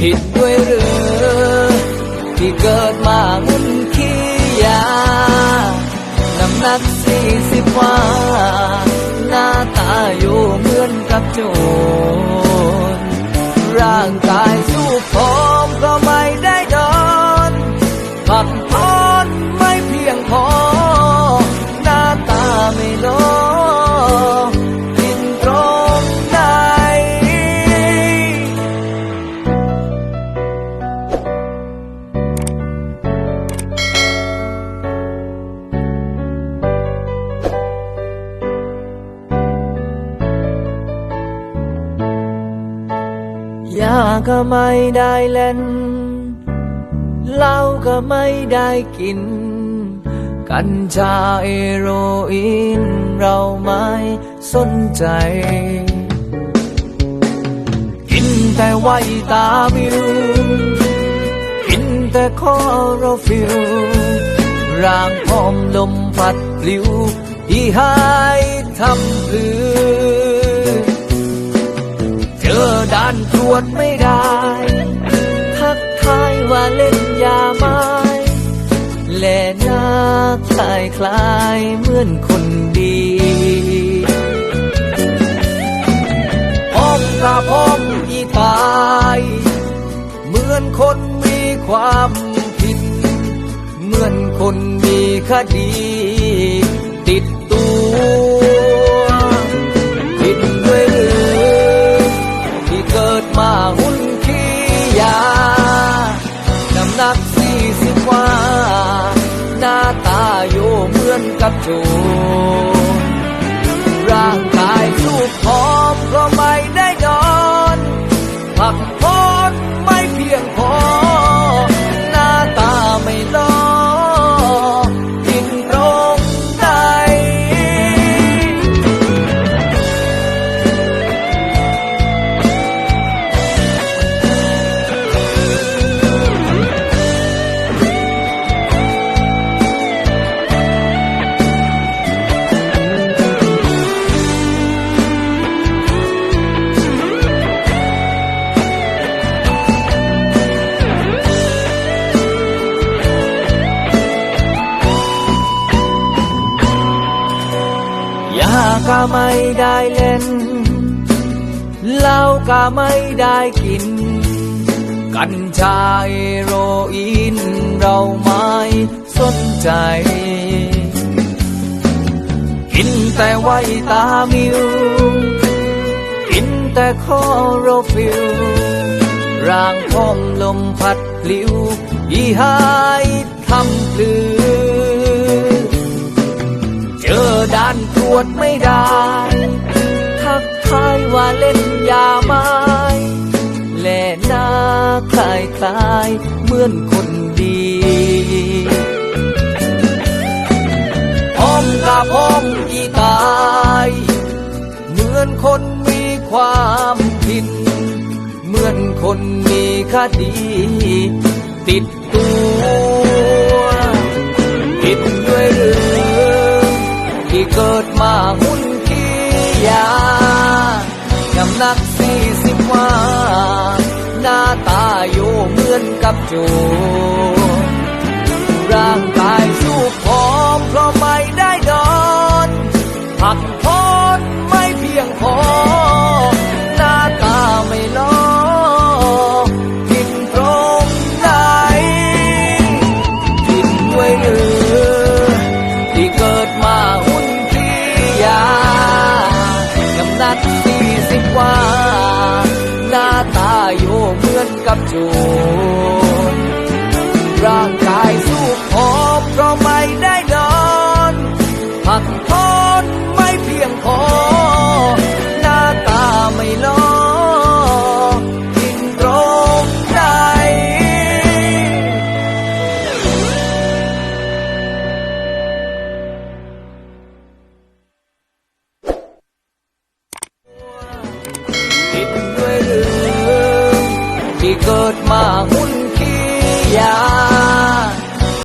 ผิดด้วยหรือที่เกิดมางุนขี้ยา น้ำหนักสี่สิบว่าหน้าตาอยู่เหมือนกับโจรร่างกายสู้ผ ยาก็ไม่ได้เล่นเหล้าก็ไม่ได้กิน กัญชาเอโรอีนเราไม่สนใจ กินแต่ไวตามิวกินแต่คอโรฟิลร่างพร้อมลมพัดปลิวที่หายทำพลือานตรวจไม่ได้ ทักทายว่าเล่นยาไม้แลหน้าคลายคลายเหมือนคนดีพ้อมกระพ้อมอีตายเหมือนคนมีความผิด เหมือนคนมีคดี นักสี่สิบกว่า หน้าตาโยเหมือนกับโจรร่าง ก็ไม่ได้เล่น เหล้าก็ไม่ได้กิน กัญชาเอโรอีนเราไม่สนใจ กินแต่ไวตามิว กินแต่คอโรฟิลร่างพร้อมลมพัดพลิวอีหายทำพลือ เจอด่านตรวจไม่ได้ ทักทายว่าเล่นยาไม้แลหน้าคลายคลายเหมือนคนดีพร้อมกับพร้อมอีตายเหมือนคนมีความผิด เหมือนคนมีคดี ติด เกิดมาหุ่นขี้ยาน้ำหนักสี่สิบว่า หน้าตาอยู่เหมือนกับโจรร่างกายสู้ผอมเพราะไม่ได้ดอน พักผ่อน อยู่เหมือนกับโจรร่างกายสู้ผอมเพราะไม่ได้นอนพักผ่อ เกิดมา